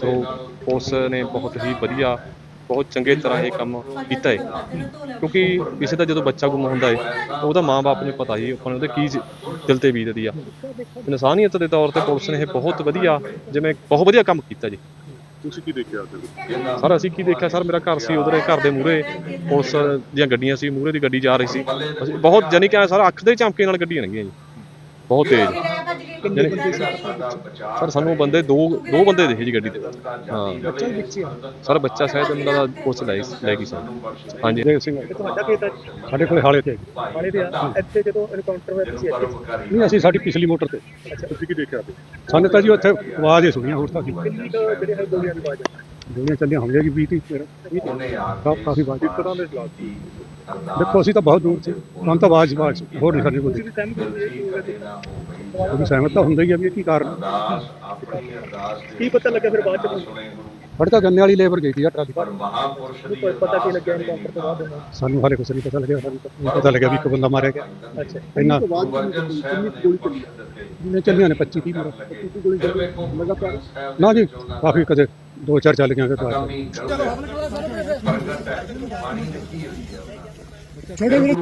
So police ਨੇ ਬਹੁਤ ਹੀ ਵਧੀਆ ਬਹੁਤ ਚੰਗੇ ਤਰ੍ਹਾਂ ਇਹ ਕੰਮ ਕੀਤਾ ਹੈ। ਕਿਉਂਕਿ ਕਿਸੇ ਦਾ ਜਦੋਂ ਬੱਚਾ ਗੁੰਮ ਹੁੰਦਾ ਹੈ ਉਹਦਾ ਮਾਂ-ਬਾਪ ਨੂੰ ਪਤਾ ਹੀ ਆਪਾਂ ਨੂੰ ਉਹਦੇ ਕੀ ਦਿਲ ਤੇ ਬੀਤਦੀ ਆ। ਇਨਸਾਨੀਅਤ ਦੇ ਤੌਰ ਤੇ ਪੁਲਿਸ ਨੇ ਇਹ ਬਹੁਤ ਵਧੀਆ ਜਿਵੇਂ ਬਹੁਤ ਵਧੀਆ ਕੰਮ ਕੀਤਾ ਜੀ। ਤੁਸੀਂ ਕੀ ਦੇਖਿਆ ਸਰ ਅਸੀਂ ਕੀ ਦੇਖਿਆ? ਸਰ ਮੇਰਾ ਘਰ ਸੀ ਉਧਰ ਘਰ ਦੇ ਮੂਹਰੇ ਪੁਲਿਸ ਦੀਆਂ ਗੱਡੀਆਂ ਸੀ ਮੂਹਰੇ ਦੀ ਗੱਡੀ ਜਾ ਰਹੀ ਸੀ। ਅਸੀਂ ਬਹੁਤ ਜਾਨੀ ਕਿ ਸਰ ਅੱਖ ਦੇ ਝਾਂਕੇ ਨਾਲ ਗੱਡੀਆਂ ਲੰਘੀਆਂ ਜੀ। ਬਹੁਤ ਤੇਜ਼। ਸਰ ਸਾਨੂੰ ਬੰਦੇ ਦੋ ਦੋ ਬੰਦੇ ਦੇਖੇ ਜੀ ਗੱਡੀ ਤੇ। ਹਾਂ। ਸਰ ਬੱਚਾ ਸ਼ਾਇਦ ਉਹਨਾਂ ਦਾ ਪੁਲਿਸ ਲੈ ਲੈ ਗਈ ਸਰ ਹਾਂਜੀ। ਦੇਵ ਸਿੰਘ ਤੁਹਾਡਾ ਕੀ ਤਾਂ ਸਾਡੇ ਕੋਲ ਹਾਲੇ ਤੇ ਦੇ ਆ? ਇੱਥੇ ਜਦੋਂ ਐਨਕਾਊਂਟਰ ਹੋਇਆ ਤੁਸੀਂ ਇੱਥੇ? ਨਹੀਂ ਅਸੀਂ ਸਾਡੀ ਪਿਛਲੀ ਮੋਟਰ ਤੇ। ਤੁਸੀਂ ਕੀ ਦੇਖਿਆ ਸਾਨੂੰ ਤਾਂ ਜੀ ਉੱਥੇ ਆਵਾਜ਼ ਹੀ ਸੁਣੀਆਂ ਹੋਰ ਤਾਂ ਕੀ। ਜਿਹੜੇ ਹੈ ਗੋਲੀਆਂ ਦੀ ਆਵਾਜ਼ ਗੋਲੀਆਂ ਚੱਲੀਆਂ ਹਮਲੇ ਦੀ 20 30 ਕਾਫੀ ਕਾਫੀ ਆਵਾਜ਼ ਕਿਸ ਤਰ੍ਹਾਂ ਦੇ ਹਾਲਾਤ ਸੀ। ਦੇਖੋ ਅਸੀਂ ਤਾਂ ਬਹੁਤ ਦੂਰ ਸੀ। ਸਾਨੂੰ ਤਾਂ ਆਵਾਜ਼ ਆਵਾਜ਼ ਹੋਰ ਨਹੀਂ ਸਾਡੇ ਕੋਲ ਤੁਸੀਂ ਵੀ ਸਹਿਮਤ ਤੇ ਤਾਂ ਹੁੰਦਾ ਹੀ ਆ ਵੀ ਇਹ ਕੀ ਕਾਰਨ ਕੀ ਪਤਾ ਲੱਗਿਆ ਫਿਰ ਬਾਅਦ ਚ? ਸਾਡੇ ਤਾਂ ਗੰਨੇ ਵਾਲੀ ਲੇਬਰ ਗਈ ਸੀ ਆ ਟਰਾਲੀ ਕੋਈ ਪਤਾ ਕੀ ਲੱਗਿਆ ਐਨਕਾਊਂਟਰ ਤੋਂ ਬਾਅਦ? ਉਹਨਾਂ ਸਾਨੂੰ ਹਾਲੇ ਕੁਛ ਨਹੀਂ ਪਤਾ ਲੱਗਿਆ ਸਾਨੂੰ ਤਾਂ ਨਹੀਂ ਪਤਾ ਲੱਗਿਆ ਵੀ ਇੱਕ ਬੰਦਾ ਮਾਰਿਆ ਗਿਆ। ਅੱਛਾ। ਇੰਨਾ ਚੱਲੀ ਨੇ ਚੱਲੀਆਂ ਨੇ 25 30 ਮੇਰਾ। ਕਿੰਨੀ ਗੋਲੀ ਚੱਲੀ। ਲਗਾਤਾਰ। ਨਾ ਜੀ ਕਾਫੀ ਕਦੇ ਦੋ ਚਾਰ ਚੱਲ ਗਈਆਂ ਕਦੇ ਛੋਟੇ ਵੀਰ।